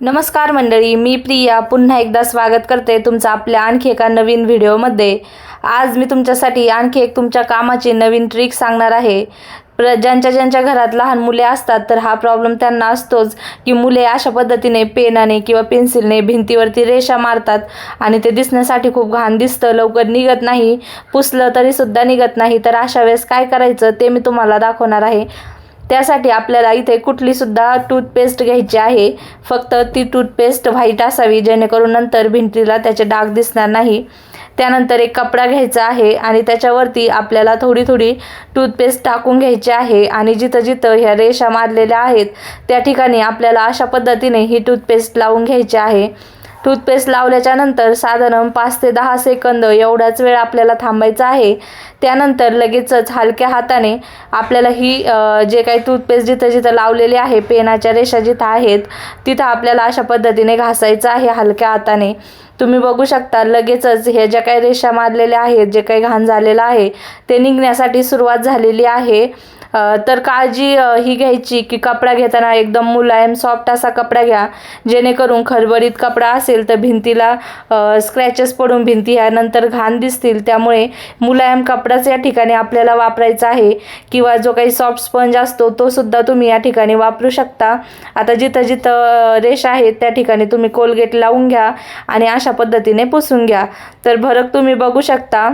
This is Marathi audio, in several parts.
नमस्कार मंडळी मी प्रिया. पुन्हा एकदा स्वागत करते तुमचं आपल्या आणखी एका नवीन व्हिडिओमध्ये. आज मी तुमच्यासाठी आणखी एक तुमच्या कामाची नवीन ट्रिक सांगणार आहे. प्र ज्यांच्या ज्यांच्या घरात लहान मुले असतात तर हा प्रॉब्लेम त्यांना असतोच की मुले अशा पद्धतीने पेनाने किंवा पेन्सिलने भिंतीवरती रेषा मारतात आणि ते दिसण्यासाठी खूप घाण दिसतं लवकर निघत नाही पुसलं तरीसुद्धा निघत नाही. तर अशा वेळेस काय करायचं ते मी तुम्हाला दाखवणार आहे. त्यासाठी आपल्याला इथे कुठलीसुद्धा टूथपेस्ट घ्यायची आहे. फक्त ती टूथपेस्ट व्हाईट असावी जेणेकरून नंतर भिंतीला त्याचे डाग दिसणार नाही. त्यानंतर एक कपडा घ्यायचा आहे आणि त्याच्यावरती आपल्याला थोडी थोडी टूथपेस्ट टाकून घ्यायची आहे. आणि जिथं जिथं ह्या रेषा मारलेल्या आहेत त्या ठिकाणी आपल्याला अशा पद्धतीने ही टूथपेस्ट लावून घ्यायची आहे. टूथपेस्ट लावल्याच्या नंतर साधारण पाच ते दहा सेकंद एवढाच वेळ आपल्याला थांबायचा आहे. त्यानंतर लगेचच हलक्या हाताने आपल्याला ही जे काही टूथपेस्ट जिथं जिथं लावलेली आहे पेनाच्या रेषा जिथं आहेत तिथं आपल्याला अशा पद्धतीने घासायचं आहे हलक्या हाताने. तुम्ही बघू शकता लगेचच हे ज्या काही रेषा मारलेल्या आहेत जे काही घाण झालेलं आहे ते निघण्यासाठी सुरुवात झालेली आहे. तर काळजी ही घ्यायची की कपडा घेताना एकदम मुलायम सॉफ्ट असा कपडा घ्या. जेणेकरून खरबरीत कपडा असेल तर भिंतीला स्क्रॅचेस पडून भिंती ह्या नंतर घाण दिसतील. त्यामुळे मुलायम कपडाच या ठिकाणी आपल्याला वापरायचा आहे किंवा जो काही सॉफ्ट स्पंज असतो तो सुद्धा तुम्ही या ठिकाणी वापरू शकता. आता जिथं जिथं रेष आहेत त्या ठिकाणी तुम्ही कोलगेट लावून घ्या आणि अशा पद्धतीने पुसून घ्या. तर भरक तुम्ही बघू शकता.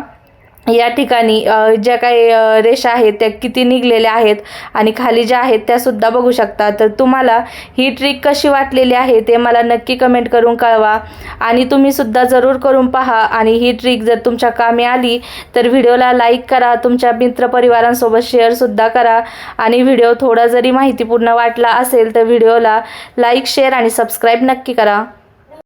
या ठिकाणी ज्या काही रेषा आहेत त्या किती निघलेल्या आहेत आणि खाली ज्या आहेत त्यासुद्धा बघू शकता. तर तुम्हाला ही ट्रिक कशी वाटलेली आहे ते मला नक्की कमेंट करून कळवा. आणि तुम्हीसुद्धा जरूर करून पहा. आणि ही ट्रिक जर तुमच्या कामी आली तर व्हिडिओला लाईक करा. तुमच्या मित्रपरिवारांसोबत शेअरसुद्धा करा. आणि व्हिडिओ थोडा जरी माहितीपूर्ण वाटला असेल तर व्हिडिओला लाईक शेअर आणि सबस्क्राईब नक्की करा.